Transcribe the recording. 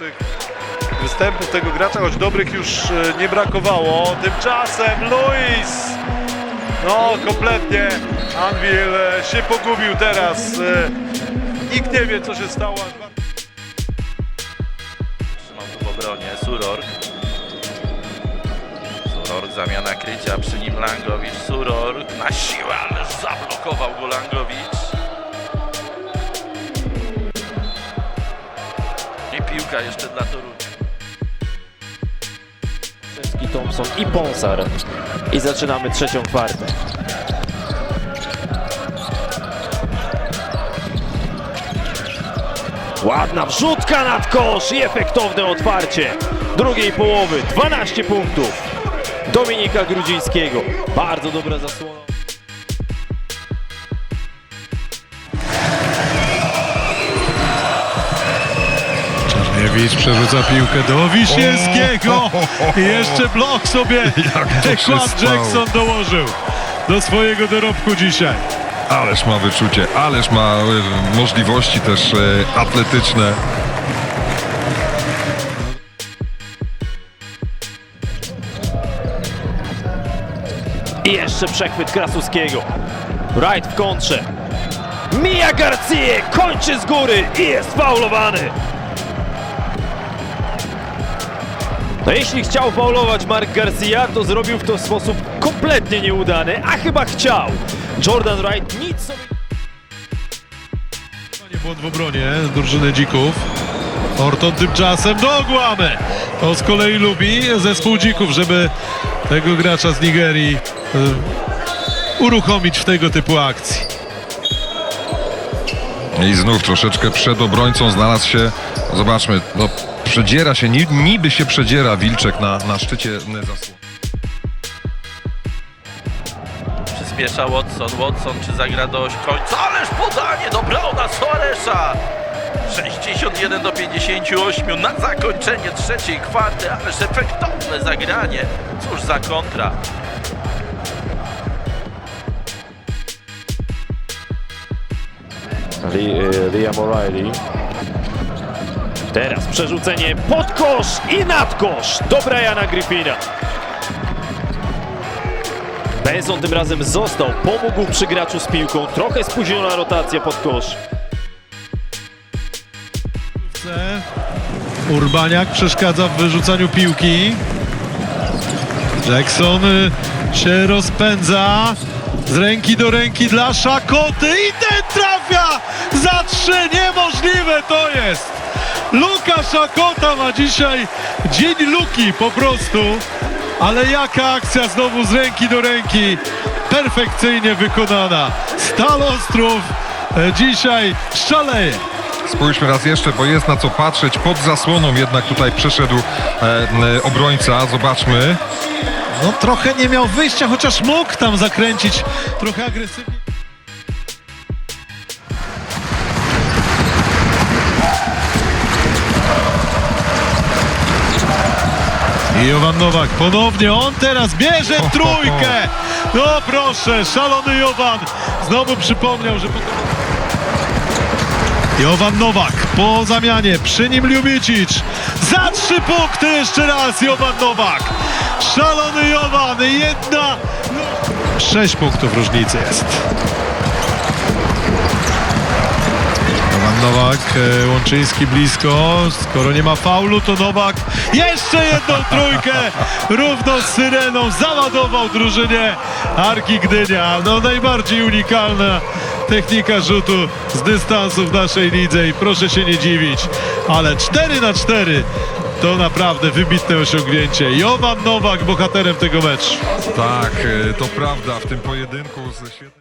najlepszych występów tego gracza, choć dobrych już e, nie brakowało. Tymczasem Luis, no kompletnie Anvil e, się pogubił teraz. E, Nikt nie wie co się stało. Trzymał tu w obronie Suror. Suror, zamiana krycia, przy nim Langowicz. Suror na siłę, ale zablokował go Langowicz. Piłka jeszcze dla Torunia. Szewski, Thompson i Ponsar. I zaczynamy trzecią kwartę. Ładna wrzutka nad kosz i efektowne otwarcie drugiej połowy. 12 punktów Dominika Grudzińskiego. Bardzo dobra zasłona. Przerzuca piłkę do Wiśniewskiego. I jeszcze blok sobie stało? Jackson dołożył do swojego dorobku dzisiaj. Ależ ma wyczucie, ależ ma e, możliwości też e, atletyczne. I jeszcze przechwyt Krasuskiego. Wright w kontrze. Mija Garcia kończy z góry i jest faulowany. No jeśli chciał faulować Mark Garcia, to zrobił w to w sposób kompletnie nieudany, a chyba chciał. Jordan Wright nic sobie... Nie błąd w obronie drużyny Dzików. Orton tymczasem do ogłamy. To z kolei lubi zespół Dzików, żeby tego gracza z Nigerii e, uruchomić w tego typu akcji. I znów troszeczkę przed obrońcą znalazł się, zobaczmy, no, przedziera się, ni- niby się przedziera Wilczek na, na szczycie zasłony. Przyspiesza Watson. Watson czy zagra dość końca? Ależ podanie do Brauna Soaresza! 61 do 58 na zakończenie trzeciej kwarty, ależ efektowne zagranie. Cóż za kontra. Li- Liam O'Reilly. Teraz przerzucenie pod kosz i nad kosz do Briana Griffina. Benson tym razem został, pomógł przy graczu z piłką, trochę spóźniona rotacja pod kosz. Urbaniak przeszkadza w wyrzucaniu piłki. Jackson y, się rozpędza. Z ręki do ręki dla Szakoty i ten trafia za trzy. Niemożliwe to jest. Luka Szakota ma dzisiaj dzień luki po prostu. Ale jaka akcja znowu z ręki do ręki. Perfekcyjnie wykonana. Stal Ostrów e, dzisiaj szaleje. Spójrzmy raz jeszcze, bo jest na co patrzeć. Pod zasłoną jednak tutaj przeszedł e, e, obrońca. Zobaczmy. No trochę nie miał wyjścia, chociaż mógł tam zakręcić trochę agresywnie. I Jowan Nowak ponownie, on teraz bierze trójkę. No proszę, szalony Jowan znowu przypomniał, że... Jowan Nowak po zamianie, przy nim Ljubicic. Za trzy punkty jeszcze raz Jowan Nowak. Szalony Jowan, jedna... no, Sześć punktów różnicy jest. Jowan Nowak, e, Łączyński blisko. Skoro nie ma faulu, to Nowak jeszcze jedną trójkę. Równo z Syreną załadował drużynie Arki Gdynia. No najbardziej unikalna technika rzutu z dystansu w naszej lidze i proszę się nie dziwić, ale 4 na 4 to naprawdę wybitne osiągnięcie. Jowan Nowak bohaterem tego meczu. Tak, e, to prawda w tym pojedynku ze świetnym...